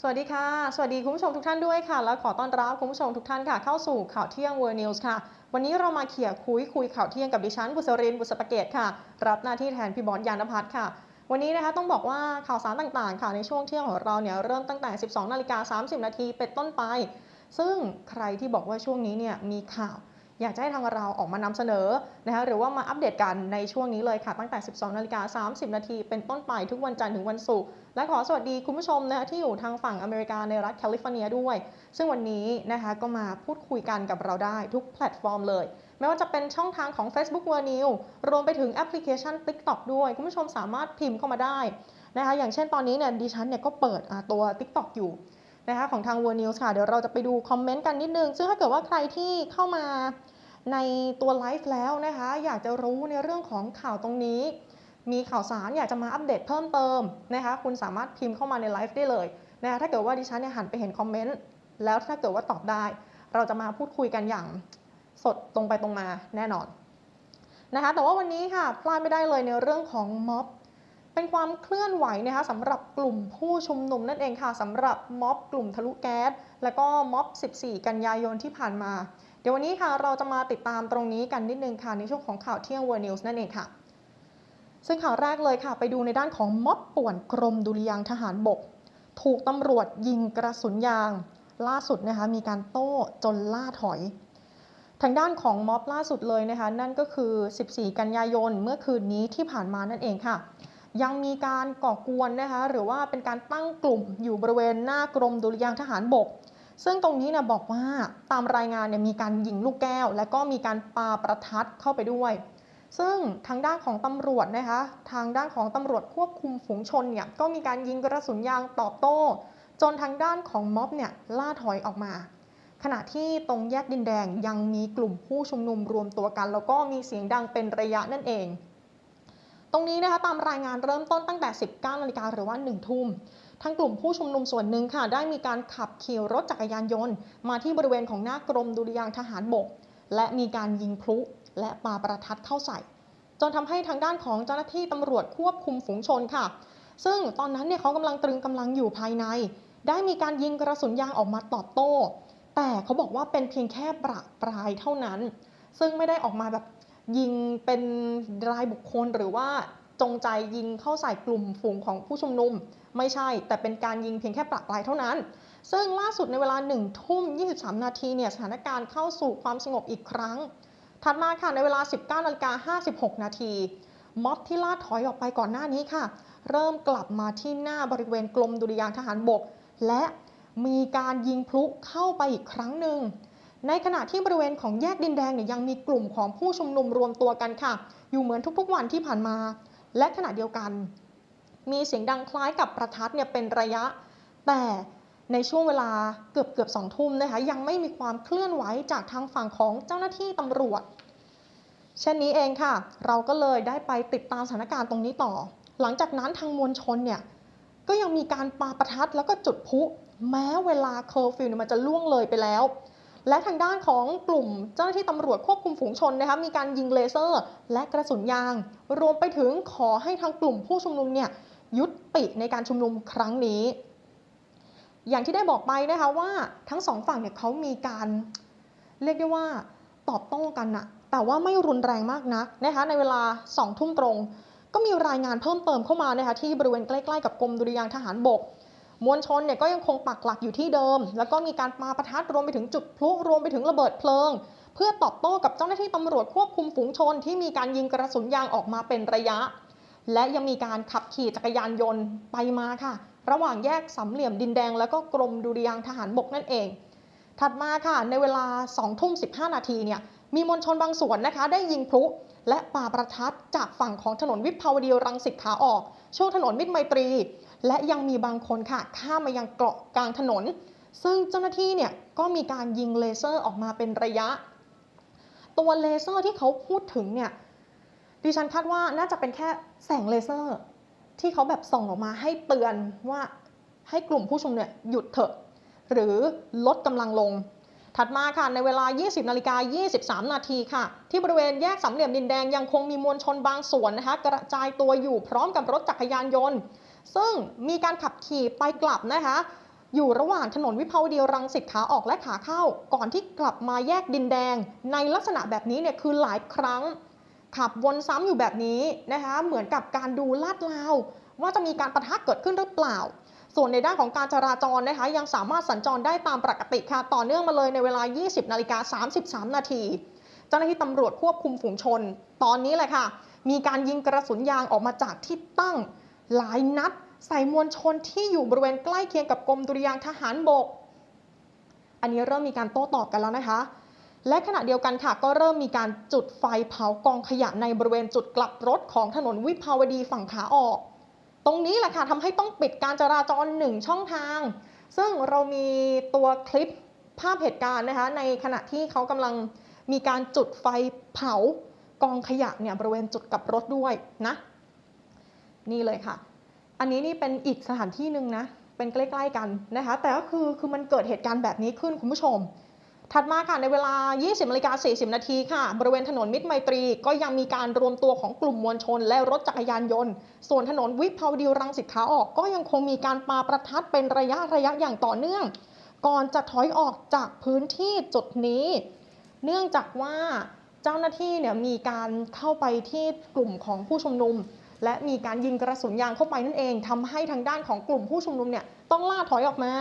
สวัสดีค่ะ สวัสดีคุณผู้ชมทุกท่านด้วยค่ะ และขอต้อนรับคุณผู้ชมทุกท่านค่ะ เข้าสู่ข่าวเที่ยง World News ค่ะ วันนี้เรามาเขี่ยคุยคุยข่าวเที่ยงกับดิฉันบุษรินบุษปเกตค่ะ รับหน้าที่แทนพี่บอสยานพัฒน์ค่ะ วันนี้นะคะต้องบอกว่าข่าวสารต่างๆ ค่ะในช่วงเที่ยงของเราเนี่ยเริ่มตั้งแต่ 12นาฬิกา30นาทีเป็นต้นไป ซึ่งใครที่บอกว่าช่วงนี้เนี่ยมีข่าว อยากจะให้ทางเราออกมานำเสนอนะคะหรือว่ามาอัปเดตกันในช่วงนี้เลยค่ะ ตั้งแต่ 12นาฬิกา30 นาทีเป็นต้นไปทุกวันจันทร์ถึงวันศุกร์และขอสวัสดีคุณผู้ชมนะคะที่อยู่ทางฝั่งอเมริกาในรัฐแคลิฟอร์เนียด้วย ซึ่งวันนี้นะคะก็มาพูดคุยกันกับเราได้ทุกแพลตฟอร์มเลยไม่ว่าจะเป็นช่องทางของ Facebook w o r l News รวมไปถึงแอปพลิเคชัน TikTok ด้วย คุณผู้ชมสามารถพิมพ์เข้ามาได้นะคะอย่างเช่นตอนนี้เนี่ยดิฉันเนี่ยก็เปิดตัว TikTok อยู่ นะคะของทาง World News ค่ะ เดี๋ยวเราจะไปดูคอมเมนต์กันนิดนึง ซึ่งถ้าเกิดว่าใครที่เข้ามาในตัวไลฟ์แล้วนะคะ อยากจะรู้ในเรื่องของข่าวตรงนี้ มีข่าวสารอยากจะมาอัปเดตเพิ่มเติมนะคะ คุณสามารถพิมพ์เข้ามาในไลฟ์ได้เลยนะคะถ้าเกิดว่าดิฉันเนี่ยหันไปเห็นคอมเมนต์แล้วถ้าเกิดว่าตอบได้ เราจะมาพูดคุยกันอย่างสดตรงไปตรงมาแน่นอนนะคะ แต่ว่าวันนี้ค่ะพลาดไม่ได้เลยในเรื่องของม็อบ เป็นความเคลื่อนไหวนะคะสำหรับกลุ่มผู้ชุมนุมนั่นเองค่ะสำหรับม็อบกลุ่มทะลุแก๊ส แล้วก็ม็อบ 14 กันยายนที่ผ่านมา เดี๋ยววันนี้ค่ะเราจะมาติดตามตรงนี้กันนิดนึงค่ะในช่วงของข่าวเที่ยง World News นั่นเองค่ะ ซึ่งข่าวแรกเลยค่ะ ไปดูในด้านของม็อบป่วนกรมดุริยางทหารบก ถูกตำรวจยิงกระสุนยาง ล่าสุดนะคะมีการโต้จนล่าถอยทางด้านของม็อบล่าสุดเลยนะคะ นั่นก็คือ 14 กันยายนเมื่อคืนนี้ที่ผ่านมานั่นเองค่ะ ยังมีการก่อกวนนะคะหรือว่าเป็นการตั้งกลุ่มอยู่บริเวณหน้ากรมดุริยางทหารบก ซึ่งตรงนี้นะบอกว่าตามรายงานเนี่ยมีการยิงลูกแก้ว และก็มีการปาประทัดเข้าไปด้วย ซึ่งทางด้านของตำรวจนะคะทางด้านของตำรวจควบคุมฝูงชนเนี่ยก็มีการยิงกระสุนยางตอบโต้ จนทางด้านของม็อบเนี่ยล่าถอยออกมาขณะที่ตรงแยกดินแดงยังมีกลุ่มผู้ชุมนุมรวมตัวกัน แล้วก็มีเสียงดังเป็นระยะนั่นเอง ตรงนี้นะคะตามรายงานเริ่มต้นตั้งแต่ 19นาฬิกาหรือว่า 1 ทุ่มทางกลุ่มผู้ชุมนุมส่วนหนึ่งค่ะ ได้มีการขับขี่รถจักรยานยนต์ มาที่บริเวณของหน้ากรมดุริยางทหารบก และมีการยิงพลุ และปาประทัดเข้าใส่ จนทำให้ทางด้านของเจ้าหน้าที่ตำรวจควบคุมฝูงชนค่ะ ซึ่งตอนนั้นเนี่ยเขากำลังตรึงกำลังอยู่ภายใน ได้มีการยิงกระสุนยางออกมาตอบโต้ แต่เขาบอกว่าเป็นเพียงแค่ประปรายเท่านั้น ซึ่งไม่ได้ออกมาแบบ ยิงเป็นรายบุคคลหรือว่าจงใจยิงเข้าใส่กลุ่มฝูงของผู้ชุมนุม ไม่ใช่ แต่เป็นการยิงเพียงแค่ประปรายเท่านั้น ซึ่งล่าสุดในเวลา1ทุ่ม 23 นาทีเนี่ยสถานการณ์เข้าสู่ความสงบอีกครั้ง ถัดมาค่ะในเวลา 19นาฬิกา56 นาทีม็อบที่ล่าถอยออกไปก่อนหน้านี้ค่ะ เริ่มกลับมาที่หน้าบริเวณกรมดุริยางทหารบก และมีการยิงพลุเข้าไปอีกครั้งหนึ่ง ในขณะที่บริเวณของแยกดินแดงเนี่ยยังมีกลุ่มของผู้ชุมนุมรวมตัวกันค่ะ อยู่เหมือนทุกๆวันที่ผ่านมา และขณะเดียวกัน มีเสียงดังคล้ายกับประทัดเนี่ยเป็นระยะ แต่ในช่วงเวลาเกือบเกือบสองทุ่มนะคะยังไม่มีความเคลื่อนไหวจากทางฝั่งของเจ้าหน้าที่ตำรวจ เช่นนี้เองค่ะ เราก็เลยได้ไปติดตามสถานการณ์ตรงนี้ต่อ หลังจากนั้นทางมวลชนเนี่ยก็ยังมีการปาประทัดแล้วก็จุดพลุแม้เวลาเคอร์ฟิวเนี่ยมันจะล่วงเลยไปแล้ว และทางด้านของกลุ่มเจ้าหน้าที่ตำรวจควบคุมฝูงชนนะคะมีการยิงเลเซอร์ และกระสุนยาง รวมไปถึงขอให้ทางกลุ่มผู้ชุมนุมเนี่ยยุติในการชุมนุมครั้งนี้ อย่างที่ได้บอกไปนะคะว่าทั้งสองฝั่งเนี่ยเขามีการเรียกได้ว่าตอบโต้กันนะแต่ว่าไม่รุนแรงมากนักนะคะในเวลา2ทุ่มตรง ก็มีรายงานเพิ่มเติมเข้ามานะคะที่บริเวณใกล้ ๆ กับกรมดุริยางทหารบก มวลชนเนี่ยก็ยังคงปักหลักอยู่ที่เดิม แล้วก็มีการปาประทัดรวมไปถึงจุดพลุรวมไปถึงระเบิดเพลิง เพื่อตอบโต้กับเจ้าหน้าที่ตำรวจควบคุมฝูงชน ที่มีการยิงกระสุนยางออกมาเป็นระยะ และยังมีการขับขี่จักรยานยนต์ไปมาค่ะ ระหว่างแยกสามเหลี่ยมดินแดง แล้วก็กรมดุริยางทหารบกนั่นเอง ถัดมาค่ะในเวลา2ทุ่ม15 นาทีเนี่ยมีมวลชนบางส่วนนะคะ ได้ยิงพลุ และปาประทัดจากฝั่งของถนนวิภาวดีรังสิตขาออก ช่วงถนนมิตรไมตรี และยังมีบางคนค่ะ ข้ามมายังเกาะกลางถนน ซึ่งเจ้าหน้าที่เนี่ยก็มีการยิงเลเซอร์ออกมาเป็นระยะ ตัวเลเซอร์ที่เขาพูดถึงเนี่ยดิฉันคาดว่าน่าจะเป็นแค่แสงเลเซอร์ ที่เขาแบบส่องออกมาให้เตือนว่าให้กลุ่มผู้ชุมนุมเนี่ยหยุดเถอะ หรือลดกำลังลง ถัดมาค่ะในเวลา 20 นาฬิกา 23 นาทีค่ะ ที่บริเวณแยกสามเหลี่ยมดินแดงยังคงมีมวลชนบางส่วนนะคะ กระจายตัวอยู่พร้อมกับรถจักรยานยนต์ ซึ่งมีการขับขี่ไปกลับนะคะ อยู่ระหว่างถนนวิภาวดีรังสิตขาออกและขาเข้า ก่อนที่กลับมาแยกดินแดง ในลักษณะแบบนี้เนี่ยคือหลายครั้ง ขับวนซ้ำอยู่แบบนี้นะคะ เหมือนกับการดูลาดลาวว่าจะมีการประทะเกิดขึ้นหรือเปล่า ส่วนในด้านของการจราจรนะคะยังสามารถสัญจรได้ตามปกติค่ะ ต่อเนื่องมาเลยในเวลา 20 นาฬิกา 33 นาที เจ้าหน้าที่ตำรวจควบคุมฝูงชน ตอนนี้แหละค่ะ มีการยิงกระสุนยางออกมาจากที่ตั้งหลายนัด ใส่มวลชนที่อยู่บริเวณใกล้เคียงกับกรมดุริยางทหารบก อันนี้เริ่มมีการโต้ตอบกันแล้วนะคะ และขณะเดียวกันค่ะ ก็เริ่มมีการจุดไฟเผากองขยะในบริเวณจุดกลับรถของถนนวิภาวดีฝั่งขาออก ตรงนี้แหละค่ะทำให้ต้องปิดการจราจรหนึ่งช่องทาง ซึ่งเรามีตัวคลิปภาพเหตุการณ์นะคะในขณะที่เขากำลังมีการจุดไฟเผากองขยะเนี่ยบริเวณจุดกลับรถด้วยนะ นี่เลยค่ะ อันนี้นี่เป็นอีกสถานที่หนึ่งนะ เป็นใกล้ ๆ กันนะคะ แต่ก็คือคือมันเกิดเหตุการณ์แบบนี้ขึ้นคุณผู้ชม ถัดมาค่ะในเวลา 20นาฬิกา40 นาทีค่ะ บริเวณถนนมิตรไมตรีก็ยังมีการรวมตัวของกลุ่มมวลชน และรถจักรยานยนต์ ส่วนถนนวิภาวดีรังสิตขาออกก็ยังคงมีการปาประทัดเป็นระยะระยะอย่างต่อเนื่อง ก่อนจะถอยออกจากพื้นที่จุดนี้ เนื่องจากว่าเจ้าหน้าที่เนี่ยมีการเข้าไปที่กลุ่มของผู้ชุมนุม และมีการยิงกระสุนยางเข้าไปนั่นเองทำให้ทางด้านของกลุ่มผู้ชุมนุมเนี่ยต้องล่าถอยออกมา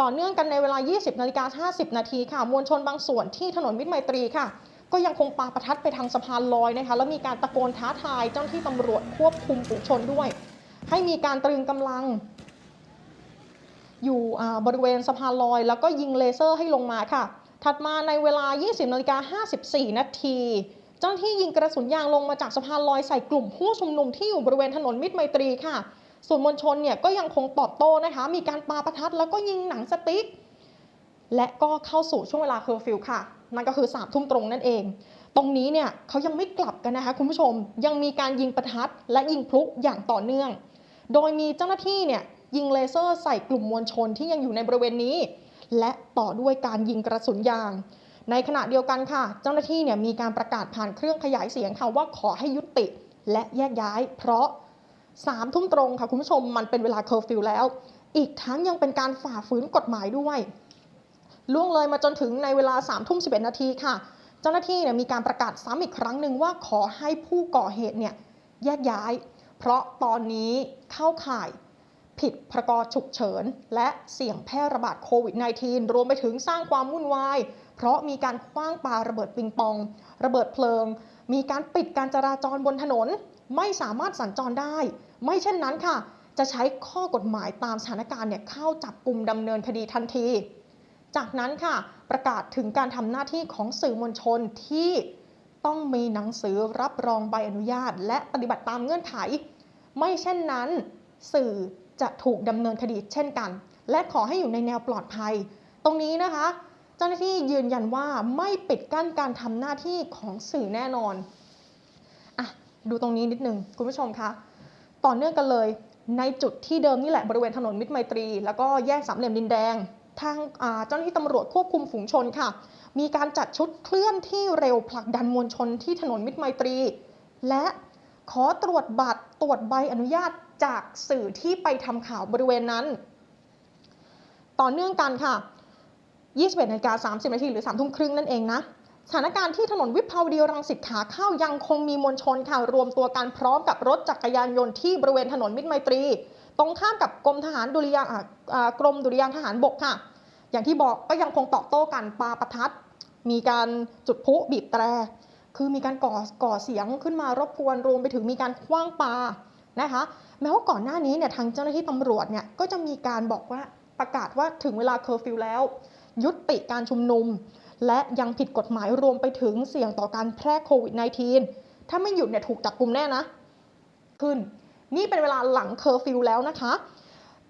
ต่อเนื่องกันในเวลา 20นาฬิกา50 นาทีค่ะ มวลชนบางส่วนที่ถนนมิตรไมตรีค่ะ ก็ยังคงปาประทัดไปทางสะพานลอยนะคะ แล้วมีการตะโกนท้าทายเจ้าหน้าที่ตำรวจควบคุมฝูงชนด้วย ให้มีการตรึงกำลัง อยู่อ่าบริเวณสะพานลอย แล้วก็ยิงเลเซอร์ให้ลงมาค่ะ ถัดมาในเวลา 20นาฬิกา54 นาทีเจ้าหน้าที่ยิงกระสุนยางลงมาจากสะพานลอยใส่กลุ่มผู้ชุมนุมที่อยู่บริเวณถนนมิตรไมตรีค่ะ ส่วนมวลชนเนี่ยก็ยังคงตอบโต้นะคะ มีการปาประทัดแล้วก็ยิงหนังสติ๊ก และก็เข้าสู่ช่วงเวลาเคอร์ฟิวค่ะ นั่นก็คือ3ามทุ่มตรงนั่นเอง ตรงนี้เนี่ยเขายังไม่กลับกันนะคะคุณผู้ชม ยังมีการยิงประทัดและยิงพลุอย่างต่อเนื่อง โดยมีเจ้าหน้าที่เนี่ยยิงเลเซอร์ใส่กลุ่มมวลชนที่ยังอยู่ในบริเวณนี้ และต่อด้วยการยิงกระสุนยาง ในขณะเดียวกันค่ะ เจ้าหน้าที่เนี่ยมีการประกาศผ่านเครื่องขยายเสียงค่ะว่าขอให้ยุติ และแยกย้าย เพราะ สามทุ่มตรงค่ะคุณผู้ชมมันเป็นเวลาเคอร์ฟิวแล้ว อีกทั้งยังเป็นการฝ่าฝืนกฎหมายด้วย ล่วงเลยมาจนถึงในเวลา3ามทุ่มสินาทีค่ะ เจ้าหน้าที่เนี่ยมีการประกาศซ้ำอีกครั้งหนึ่งว่าขอให้ผู้ก่อเหตุเนี่ยแยกย้าย เพราะตอนนี้เข้าข่ายผิดพรกฉุกเฉิน และเสี่ยงแพร่ระบาดโควิด -19 รวมไปถึงสร้างความวุ่นวาย เพราะมีการคว้างปาระเบิดปิงปอง ระเบิดเพลิง มีการปิดการจราจรบนถนน ไม่สามารถสัญจรได้ ไม่เช่นนั้นค่ะ จะใช้ข้อกฎหมายตามสถานการณ์เนี่ยเข้าจับกลุ่มดำเนินคดีทันที จากนั้นค่ะ ประกาศถึงการทำหน้าที่ของสื่อมวลชนที่ต้องมีหนังสือรับรองใบอนุญาต และปฏิบัติตามเงื่อนไข ไม่เช่นนั้น สื่อจะถูกดำเนินคดีเช่นกัน และขอให้อยู่ในแนวปลอดภัย ตรงนี้นะคะ เจ้าหน้าที่ยืนยันว่าไม่ปิดกั้นการทำหน้าที่ของสื่อแน่นอนอะ ดูตรงนี้นิดนึงคุณผู้ชมคะ ต่อเนื่องกันเลย ในจุดที่เดิมนี่แหละบริเวณถนนมิตรไมตรี แล้วก็แยกสามเหลี่ยมดินแดง ทางเจ้าหน้าที่ตำรวจควบคุมฝูงชนค่ะ มีการจัดชุดเคลื่อนที่เร็วผลักดันมวลชนที่ถนนมิตรไมตรี และขอตรวจบัตรตรวจใบอนุญาตจากสื่อที่ไปทำข่าวบริเวณนั้น ต่อเนื่องกันค่ะ 21นาฬิกา30นาทีหรือ3ทุ่มครึ่งนั่นเองนะ ถานการณ์ที่ถนนวิภาวดีรังสิตขาเข้ายังคงมีมวลชนค่ะรวมตัวกันพร้อมกับรถจักรยานยนต์ที่บริเวณถนนมิตรไมตรี ตรงข้ามกับกรมทหารดุริยางกรมดุริยางทหารบกค่ะ อย่างที่บอกก็ยังคงตอบโต้กันปาประทัดมีการจุดพลุบีบแตร คือมีการก่อก่อเสียงขึ้นมารบกวนรวมไปถึงมีการคว้างปานะคะแม้ว่าก่อนหน้านี้เนี่ยทางเจ้าหน้าที่ตำรวจเนี่ยก็จะมีการบอกว่าประกาศว่าถึงเวลาเคอร์ฟิวแล้ว ยุติการชุมนุม และยังผิดกฎหมายรวมไปถึงเสี่ยงต่อการแพร่โควิด -19 ถ้าไม่หยุดเนี่ยถูกจับกลุ่มแน่นะ ขึ้น นี่เป็นเวลาหลังเคอร์ฟิวแล้วนะคะ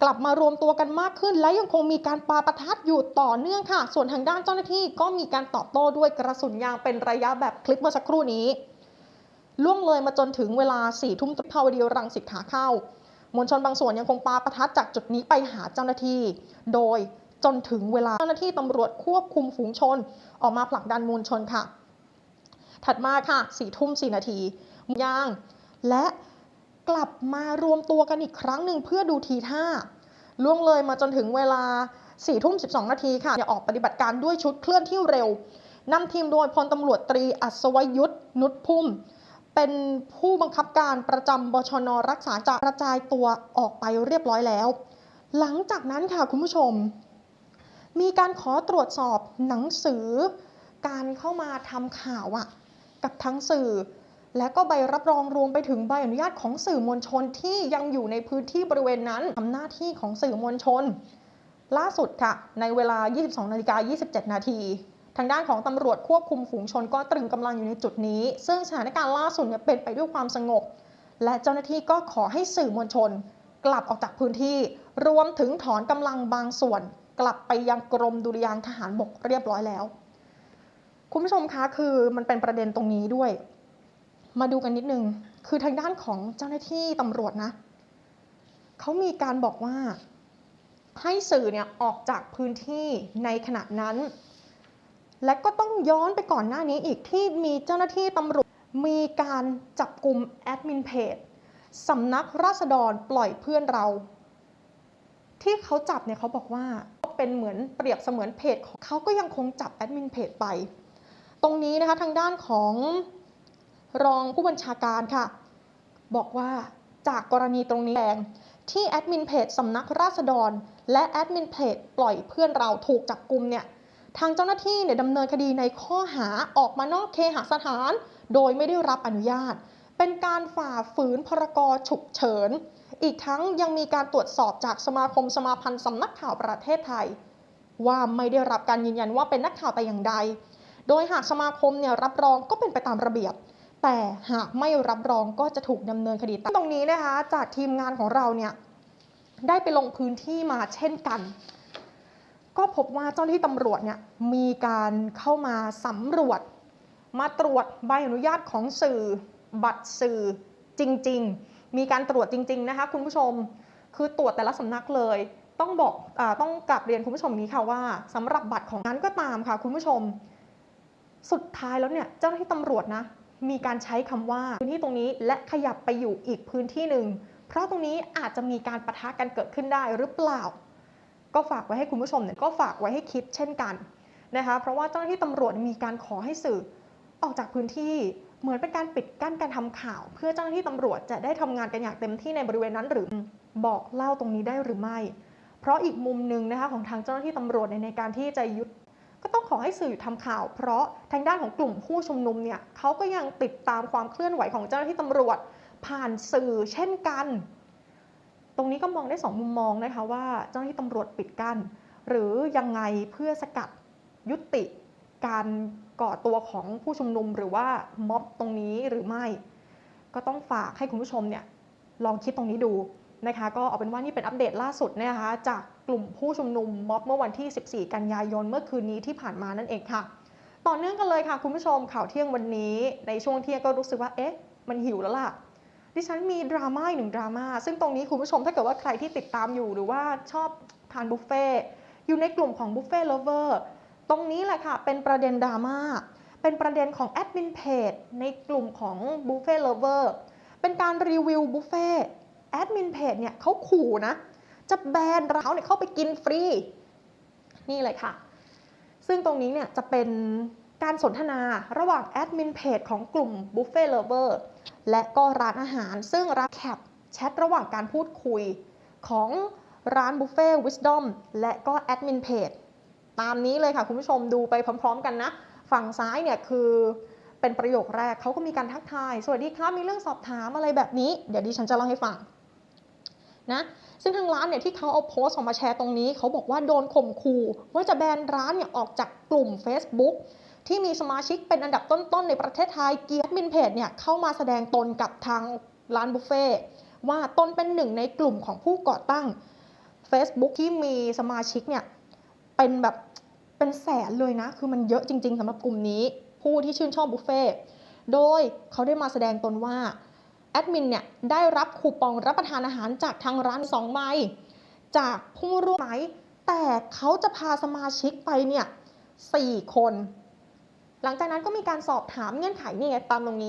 กลับมารวมตัวกันมากขึ้น และยังคงมีการปาประทัดอยู่ต่อเนื่องค่ะ ส่วนทางด้านเจ้าหน้าที่ก็มีการตอบโต้ด้วยกระสุนยางเป็นระยะแบบคลิปเมื่อสักครู่นี้ ล่วงเลยมาจนถึงเวลาสี่ทุ่มภาวดีรังสิตขาเข้ามวลชนบางส่วนยังคงปาประทัดจากจุดนี้ไปหาเจ้าหน้าที่ โดย จนถึงเวลาเจ้าหน้าที่ตำรวจควบคุมฝูงชน ออกมาผลักดันมวลชนค่ะ ถัดมาค่ะสี่ทุ่มสี่นาทีย่าง และกลับมารวมตัวกันอีกครั้งหนึ่งเพื่อดูทีท่าล่วงเลยมาจนถึงเวลา4ทุ่ม12 นาทีค่ะออกปฏิบัติการด้วยชุดเคลื่อนที่เร็วนำทีมโดยพลตำรวจตรีอัศวยุทธนุชพุ่ม เป็นผู้บังคับการประจำบชนรักษาจะกระจายตัวออกไปเรียบร้อยแล้ว หลังจากนั้นค่ะคุณผู้ชม มีการขอตรวจสอบหนังสือ การเข้ามาทำข่าวอะกับทั้งสื่อ และก็ใบรับรองรวมไปถึงใบอนุญาตของสื่อมวลชนที่ยังอยู่ในพื้นที่บริเวณนั้นทำหน้าที่ของสื่อมวลชน ล่าสุดค่ะ ในเวลา 22นาฬิกา27 นาทีทางด้านของตำรวจควบคุมฝูงชนก็ตรึงกำลังอยู่ในจุดนี้ ซึ่งสถานการณ์ล่าสุดเนี่ยเป็นไปด้วยความสงบ และเจ้าหน้าที่ก็ขอให้สื่อมวลชน กลับออกจากพื้นที่ รวมถึงถอนกำลังบางส่วน กลับไปยังกรมดุริยางทหารบกเรียบร้อยแล้ว คุณผู้ชมคะคือมันเป็นประเด็นตรงนี้ด้วย มาดูกันนิดนึง คือทางด้านของเจ้าหน้าที่ตำรวจนะเขามีการบอกว่า ให้สื่อเนี่ยออกจากพื้นที่ในขณะนั้น และก็ต้องย้อนไปก่อนหน้านี้อีกที่มีเจ้าหน้าที่ตำรวจมีการจับกลุ่มแอดมินเพจสำนักราษฎรปล่อยเพื่อนเรา ที่เขาจับเนี่ยเขาบอกว่า เป็นเหมือนเปรียบเสมือนเพจของเขาก็ยังคงจับแอดมินเพจไป ตรงนี้นะคะทางด้านของรองผู้บัญชาการค่ะ บอกว่าจากกรณีตรงนี้แรงที่แอดมินเพจสำนักราษฎร และแอดมินเพจปล่อยเพื่อนเราถูกจับกลุ่มเนี่ยทางเจ้าหน้าที่เนี่ยดำเนินคดีในข้อหาออกมานอกเคหสถาน โดยไม่ได้รับอนุญาต เป็นการฝ่าฝืนพรกฉุกเฉิน อีกทั้งยังมีการตรวจสอบจากสมาคมสมาพันธ์สำนักข่าวประเทศไทย ว่าไม่ได้รับการยืนยันว่าเป็นนักข่าวแต่อย่างใด โดยหากสมาคมเนี่ยรับรองก็เป็นไปตามระเบียบ แต่หากไม่รับรองก็จะถูกดำเนินคดีตามตรงนี้นะคะ จากทีมงานของเราเนี่ยได้ไปลงพื้นที่มาเช่นกัน ก็พบว่าเจ้าหน้าที่ตำรวจเนี่ยมีการเข้ามาสำรวจ มาตรวจใบอนุญาตของสื่อ บัตรสื่อจริง ๆ มีการตรวจจริง ๆ นะคะ คุณผู้ชมคือตรวจแต่ละสำนักเลย ต้องบอกอต้องกลับเรียนคุณผู้ชมนี้ค่ะว่าสำหรับบัตรของนั้นก็ตามค่ะ คุณผู้ชม สุดท้ายแล้วเนี่ยเจ้าหน้าที่ตำรวจนะมีการใช้คำว่าพื้นที่ตรงนี้และขยับไปอยู่อีกพื้นที่หนึ่งเพราะตรงนี้อาจจะมีการประทะกันเกิดขึ้นได้หรือเปล่า ก็ฝากไว้ให้คุณผู้ชมเนี่ยก็ฝากไว้ให้คิดเช่นกันนะคะ เพราะว่าเจ้าหน้าที่ตำรวจมีการขอให้สื่อออกจากพื้นที่ เหมือนเป็นการปิดกั้นการทำข่าว เพื่อเจ้าหน้าที่ตำรวจจะได้ทำงานกันอย่างเต็มที่ในบริเวณนั้นหรือบอกเล่าตรงนี้ได้หรือไม่ เพราะอีกมุมหนึ่งนะคะของทางเจ้าหน้าที่ตำรวจในในการที่จะยุดก็ต้องขอให้สื่อหยุดทำข่าว เพราะทางด้านของกลุ่มผู้ชุมนุมเนี่ยเขาก็ยังติดตามความเคลื่อนไหวของเจ้าหน้าที่ตำรวจ ผ่านสื่อเช่นกัน ตรงนี้ก็มองได้สองมุมมองนะคะว่าเจ้าหน้าที่ตำรวจปิดกั้นหรือยังไงเพื่อสกัดยุติการก่อตัวของผู้ชุมนุมหรือว่าม็อบตรงนี้หรือไม่ ก็ต้องฝากให้คุณผู้ชมเนี่ยลองคิดตรงนี้ดูนะคะ ก็เอาเป็นว่านี่เป็นอัปเดตล่าสุดนะคะจากกลุ่มผู้ชุมนุมม็อบเมื่อวันที่ 14 กันยายนเมื่อคืนนี้ที่ผ่านมานั่นเองค่ะ ต่อเนื่องกันเลยค่ะ คุณผู้ชมข่าวเที่ยงวันนี้ในช่วงเที่ยงก็รู้สึกว่าเอ๊ะมันหิวแล้วล่ะดิฉันมีดราม่าหนึ่งดราม่าซึ่งตรงนี้คุณผู้ชมถ้าเกิดว่าใครที่ติดตามอยู่หรือว่าชอบทานบุฟเฟ่อยู่ในกลุ่มของบุฟเฟ่เลเวอร์ ตรงนี้แหละค่ะ เป็นประเด็นดราม่า เป็นประเด็นของแอดมินเพจในกลุ่มของบุฟเฟ่เลเวอร์เป็นการรีวิวบุฟเฟ่แอดมินเพจเนี่ยเขาขู่นะ จะแบนเราเนี่ยเข้าไปกินฟรี นี่เลยค่ะ ซึ่งตรงนี้เนี่ยจะเป็นการสนทนาระหว่างแอดมินเพจของกลุ่ม Buffet Lover และก็ร้านอาหาร ซึ่งรับแคปแชทระหว่างการพูดคุยของร้าน Buffet Wisdom และก็แอดมินเพจ ตามนี้เลยค่ะคุณผู้ชมดูไปพร้อม ๆ กันนะ ฝั่งซ้ายเนี่ยคือเป็นประโยคแรกเขาก็มีการทักทาย สวัสดีครับมีเรื่องสอบถามอะไรแบบนี้ เดี๋ยวดิฉันจะเล่าให้ฟังนะซึ่งทางร้านเนี่ยที่เขาเอาโพสต์ออกมาแชร์ตรงนี้เขาบอกว่าโดนข่มขู่ว่าจะแบนร้านเนี่ยออกจากกลุ่ม Facebook ที่มีสมาชิกเป็นอันดับต้นๆในประเทศไทยเกียร์มินเพจเนี่ยเข้ามาแสดงตนกับทางร้านบุฟเฟ่ต์ว่าตนเป็นหนึ่งในกลุ่มของผู้ก่อตั้ง Facebook ที่มีสมาชิกเนี่ย เป็นแบบเป็นแสนเลยนะ คือมันเยอะจริง ๆสำหรับกลุ่มนี้ ผู้ที่ชื่นชอบบุฟเฟ่โดยเขาได้มาแสดงตนว่าแอดมินเนี่ยได้รับคูปองรับประทานอาหารจากทางร้าน2ใบจากผู้ร่วมไหม แต่เขาจะพาสมาชิกไปเนี่ย4คน หลังจากนั้นก็มีการสอบถามเงื่อนไขนี่ไงตามตรงนี้